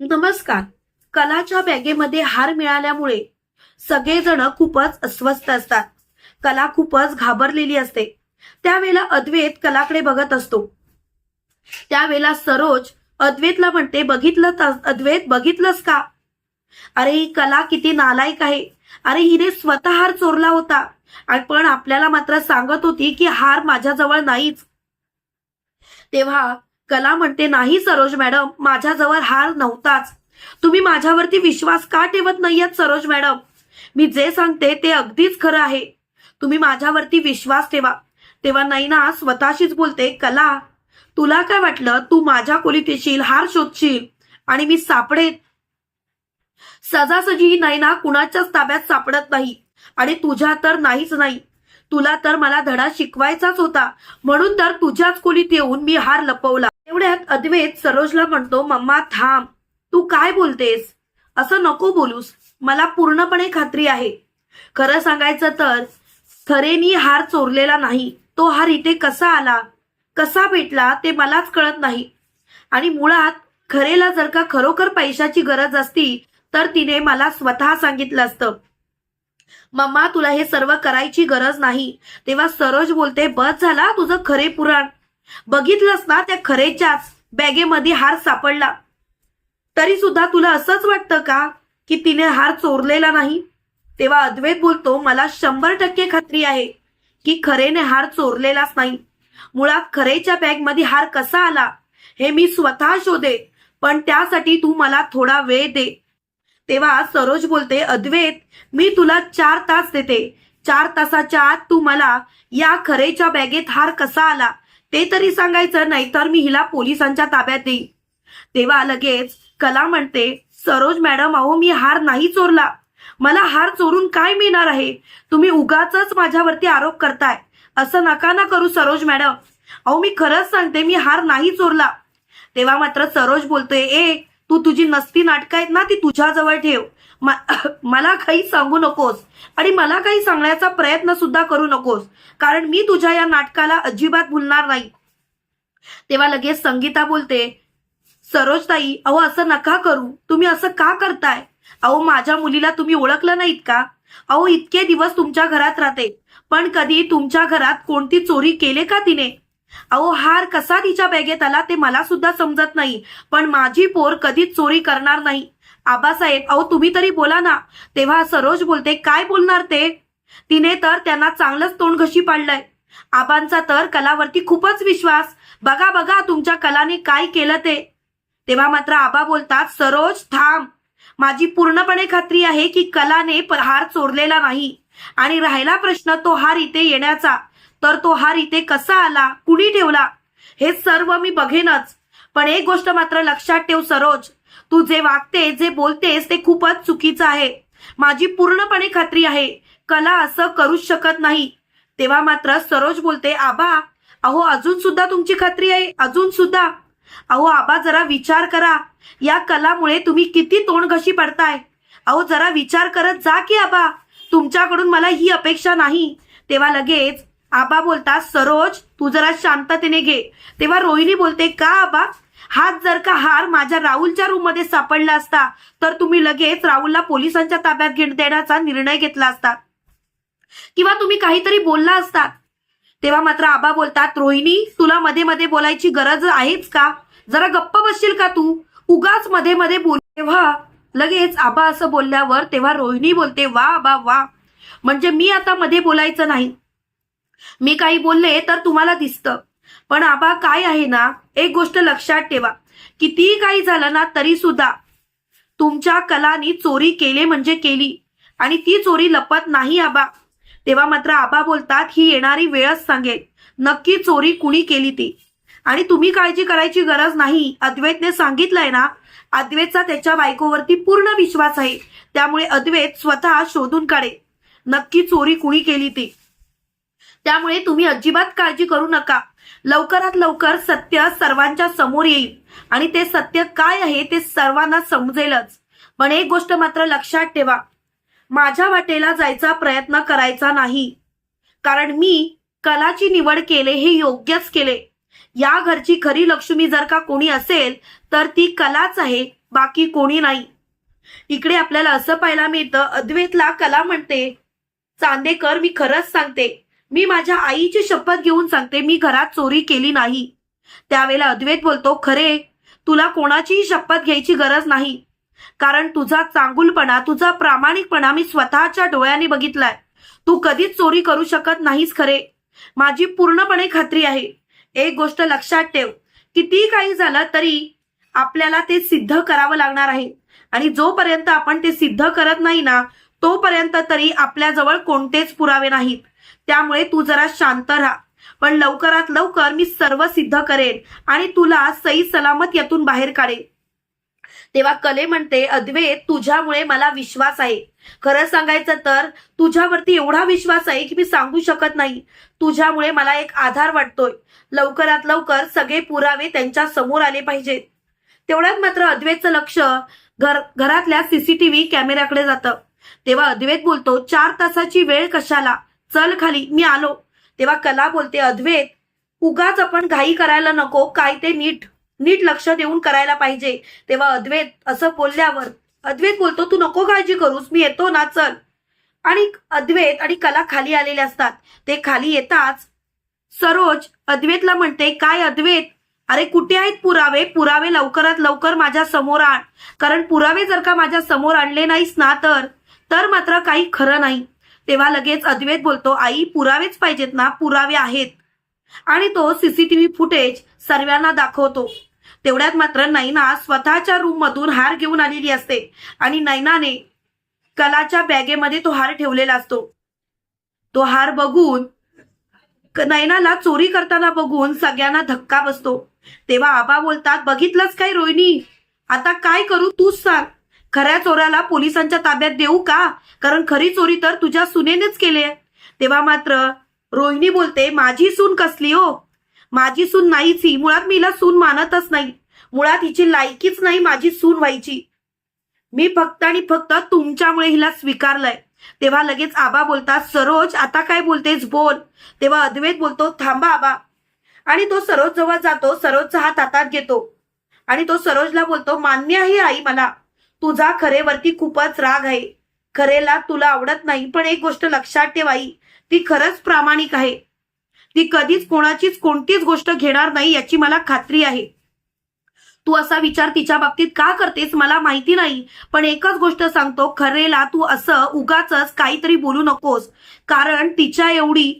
नमस्कार. कलाच्या बॅगेमध्ये हार मिळाल्यामुळे सगळेजण खूपच अस्वस्थ असतात. कला खूपच घाबरलेली असते. त्यावेळेला अद्वैत कलाकडे बघत असतो. त्यावेळेला सरोज अद्वैतला म्हणते बघितलं अद्वैत बघितलंस का? अरे ही कला किती नालायक आहे. अरे हिने स्वतः हार चोरला होता. पण आपल्याला मात्र सांगत होती की हार माझ्याजवळ नाहीच. तेव्हा कला म्हणते नाही सरोज मॅडम माझ्याजवळ हार नव्हताच. तुम्ही माझ्यावरती विश्वास का ठेवत नाहीयेत सरोज मॅडम? मी जे सांगते ते अगदीच खरं आहे. तुम्ही माझ्यावरती विश्वास ठेवा. तेव्हा नैना स्वतःशीच बोलते कला तुला काय वाटलं? तू माझ्या खोलीत येशील हार शोधशील आणि मी सापडेत सजासजी ही नैना कुणाच्याच ताब्यात सापडत नाही आणि तुझ्या तर नाहीच नाही. तुला तर मला धडा शिकवायचाच होता. म्हणून तर तुझ्याच खोलीत येऊन मी हार लपवला. एवढ्यात अद्वैत सरोजला म्हणतो मम्मा थांब. तू काय बोलतेस? असं नको बोलूस. मला पूर्णपणे खात्री आहे. खरं सांगायचं तर थरेनी हार चोरलेला नाही. तो हार इथे कसा आला? कसा भेटला? ते मलाच कळत नाही. आणि मुळात खरेला जर का खरोखर पैशाची गरज असती तर तिने मला स्वतः सांगितलं असतं. मम्मा तुला हे सर्व करायची गरज नाही. तेव्हा सरोज बोलते बस झाला तुझं खरे पुराण. बघितलंस ना त्या खरेच्याच बॅगेमध्ये हार सापडला. तरी सुद्धा तुला असंच वाटतं का की तिने हार चोरलेला नाही? तेव्हा अद्वैत बोलतो मला शंभर टक्के खात्री आहे की खरेने हार चोरलेलाच नाही. मुळात खरेच्या बॅगमध्ये हार कसा आला हे मी स्वतः शोधे पण त्यासाठी तू मला थोडा वेळ दे. तेव्हा सरोज बोलते अद्वैत मी तुला चार तास देते. चार तासाच्या आत तू मला या खरेच्या बॅगेत हार कसा आला ते तरी सांगायचं नाहीतर मी हिला पोलिसांच्या ताब्यात देईन. तेव्हा लगेच कला म्हणते सरोज मॅडम अहो मी हार नाही चोरला. मला हार चोरून काय मिळणार आहे? तुम्ही उगाच माझ्यावरती आरोप करताय. असं नका ना करू सरोज मॅडम. अहो मी खरंच सांगते मी हार नाही चोरला. तेव्हा मात्र सरोज बोलतोय ए तू तुझी नसती नाटकं आहेत ना ती तुझ्याजवळ ठेव. मला काही सांगू नकोस आणि मला काही सांगण्याचा प्रयत्न सुद्धा करू नकोस. कारण मी तुझ्या या नाटकाला अजिबात भुलणार नाही. तेव्हा लगेच संगीता बोलते सरोजताई अहो असं नका करू. तुम्ही असं का करताय? अहो माझ्या मुलीला तुम्ही ओळखलं नाहीत का? अहो इतके दिवस तुमच्या घरात राहते. पण कधी तुमच्या घरात कोणती चोरी केले का तिने? अहो हार कसा तिच्या बॅगेत आला ते मला सुद्धा समजत नाही. पण माझी पोर कधीच चोरी करणार नाही. आबासाहेब अहो तुम्ही तरी बोला ना. तेव्हा सरोज बोलते काय बोलणार ते? तिने तर त्यांना चांगलंच तोंड घशी पाडलंय. आबांचा तर कलावरती खूपच विश्वास. बघा बघा तुमच्या कलाने काय केलं ते. तेव्हा मात्र आबा बोलतात सरोज थांब. माझी पूर्णपणे खात्री आहे की कलाने प- हार चोरलेला नाही. आणि राहिला प्रश्न तो हार इथे येण्याचा. तर तो हार इथे कसा आला? कुणी ठेवला? हे सर्व मी बघेनच. पण एक गोष्ट मात्र लक्षात ठेव सरोज. तू जे वागते जे बोलतेस ते खूपच चुकीचं आहे. माझी पूर्णपणे खात्री आहे. कला असं करूच शकत नाही. तेव्हा मात्र सरोज बोलते आबा अहो अजून सुद्धा तुमची खात्री आहे? अजून सुद्धा? अहो आबा जरा विचार करा. या कलामुळे तुम्ही किती तोंड घशी पडताय. अहो जरा विचार करत जा की आबा. तुमच्याकडून मला ही अपेक्षा नाही. तेव्हा लगेच आबा बोलता सरोज तू जरा शांततेने घे. तेव्हा रोहिणी बोलते का आबा? हात जर का हार माझ्या राहुलच्या रूममध्ये सापडला असता तर तुम्ही लगेच राहुलला पोलिसांच्या ताब्यात घेऊन देण्याचा निर्णय घेतला असता. किंवा तुम्ही काहीतरी बोलला असतात तेव्हा मात्र आबा बोलतात रोहिणी तुला मध्ये मध्ये बोलायची गरज आहेच का? जरा गप्प बसशील का तू? उगाच मध्ये मध्ये बोल. तेव्हा लगेच आबा असं बोलल्यावर तेव्हा रोहिणी बोलते वा आबा वा. म्हणजे मी आता मध्ये बोलायचं नाही. मी काही बोलले तर तुम्हाला दिसतं. पण आबा काय आहे ना एक गोष्ट लक्षात ठेवा. कितीही काही झालं ना तरी सुद्धा तुमच्या कलानी चोरी केले म्हणजे केली. आणि ती चोरी लपत नाही आबा. तेव्हा मात्र आबा बोलतात ही येणारी वेळच सांगेल. नक्की चोरी कुणी केली ती? आणि तुम्ही काळजी करायची गरज नाही. अद्वैतने सांगितलंय ना अद्वैतचा त्याच्या बायकोवरती पूर्ण विश्वास आहे. त्यामुळे अद्वैत स्वतः शोधून काढे. नक्की चोरी कुणी केली ती? त्यामुळे तुम्ही अजिबात काळजी करू नका. लवकरात लवकर सत्य सर्वांच्या समोर येईल. आणि ते सत्य काय आहे ते सर्वांना समजेलच. पण एक गोष्ट मात्र लक्षात ठेवा. माझ्या वाटेला जायचा प्रयत्न करायचा नाही. कारण मी कलाची निवड केले हे योग्यच केले. या घरची खरी लक्ष्मी जर का कोणी असेल तर ती कलाच आहे बाकी कोणी नाही. इकडे आपल्याला असं पाहायला मिळतं अद्वैतला कला म्हणते. चांदेकर मी खरंच सांगते मी माझ्या आईची शपथ घेऊन सांगते मी घरात चोरी केली नाही. त्यावेळेला अद्वैत बोलतो खरे तुला कोणाचीही शपथ घ्यायची गरज नाही. कारण तुझा चांगुलपणा तुझा प्रामाणिकपणा मी स्वतःच्या डोळ्याने बघितलाय. तू कधीच चोरी करू शकत नाहीस खरे. माझी पूर्णपणे खात्री आहे. एक गोष्ट लक्षात ठेव. किती काही झालं तरी आपल्याला ते सिद्ध करावं लागणार आहे. आणि जोपर्यंत आपण ते सिद्ध करत नाही ना तोपर्यंत तरी आपल्याजवळ कोणतेच पुरावे नाहीत. त्यामुळे तू जरा शांत राहा. पण लवकरात लवकर मी सर्व सिद्ध करेन आणि तुला सई सलामत यातून बाहेर काढेन. तेव्हा कले म्हणते अद्वैत तुझ्यामुळे मला विश्वास आहे. खरं सांगायचं तर तुझ्यावरती एवढा विश्वास आहे की मी सांगू शकत नाही. तुझ्यामुळे मला एक आधार वाटतोय. लवकरात लवकर सगळे पुरावे त्यांच्यासमोर आले पाहिजेत. तेवढ्यात मात्र अद्वैतचं लक्ष घर घरातल्या सीसीटीव्ही कॅमेऱ्याकडे जातं. तेव्हा अद्वैत बोलतो चार तासाची वेळ कशाला? चल खाली मी आलो. तेव्हा कला बोलते अद्वैत उगाच आपण घाई करायला नको काय ते नीट नीट लक्ष देऊन करायला पाहिजे. तेव्हा अद्वैत असं बोलल्यावर अद्वैत बोलतो तू नको काळजी करूस मी येतो ना चल. आणि अद्वैत आणि कला खाली आलेले असतात. ते खाली येताच सरोज अद्वैतला म्हणते काय अद्वैत? अरे कुठे आहेत पुरावे? पुरावे लवकरात लवकर माझ्यासमोर आण. कारण पुरावे जर का माझ्यासमोर आणले नाहीस ना तर तर मात्र काही खरं नाही. तेव्हा लगेच अद्वैत बोलतो आई पुरावेच पाहिजेत ना पुरावे आहेत. आणि तो सीसीटीव्ही फुटेज सर्वांना दाखवतो. तेवढ्यात मात्र नैना स्वतःच्या रूम मधून हार घेऊन आलेली असते आणि नैनाने कलाच्या बॅगेमध्ये तो हार ठेवलेला असतो. तो हार बघून क- नैनाला चोरी करताना बघून सगळ्यांना धक्का बसतो. तेव्हा आबा बोलतात बघितलंच काय रोहिणी? आता काय करू तूच सांग. खऱ्या चोराला पोलिसांच्या ताब्यात देऊ का? कारण खरी चोरी तर तुझ्या सुनेनेच केली आहे. तेव्हा मात्र रोहिणी बोलते माझी सून कसली हो? माझी सून नाहीच. ही मुळात मी हिला सून मानतच नाही. मुळात हिची लायकीच नाही माझी सून व्हायची. मी फक्त आणि फक्त तुमच्यामुळे हिला स्वीकारलंय. तेव्हा लगेच आबा बोलतात सरोज आता काय बोलतेस बोल. तेव्हा अद्वैत बोलतो थांबा आबा. आणि तो सरोज जवळ जातो सरोजचा हात हातात घेतो. आणि तो सरोजला बोलतो मान्य आहे आई मला. तुझा खरेवरती खूपच राग आहे. खरेला तुला आवडत नाही पण एक गोष्ट लक्षात ठेवाई ती खरंच प्रामाणिक आहे. ती कधीच कोणाचीच कोणतीच गोष्ट घेणार नाही याची मला खात्री आहे. तू असा विचार तिच्या बाबतीत का करतेस मला माहिती नाही पण एकच गोष्ट सांगतो खरेला तू असं उगाच काहीतरी बोलू नकोस कारण तिच्या एवढी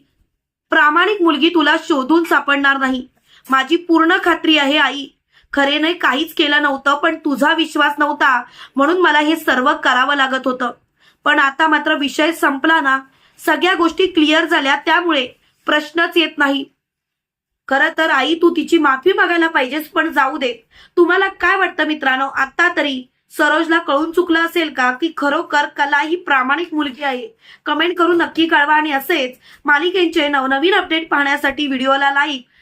प्रामाणिक मुलगी तुला शोधून सापडणार नाही. माझी पूर्ण खात्री आहे आई खरे नाही काहीच केलं नव्हतं पण तुझा विश्वास नव्हता. म्हणून मला हे सर्व करावं लागत होतं. पण आता मात्र विषय संपला ना सगळ्या गोष्टी क्लिअर झाल्या त्यामुळे प्रश्नच येत नाही. खरं तर आई तू तिची माफी मागायला पाहिजेस पण जाऊ दे. तुम्हाला काय वाटतं मित्रांनो? आता तरी सरोजला कळून चुकलं असेल का की खरोखर कला ही प्रामाणिक मुलगी आहे? कमेंट करून नक्की कळवा. आणि असेच मालिकेंचे नवनवीन अपडेट पाहण्यासाठी व्हिडिओला लाईक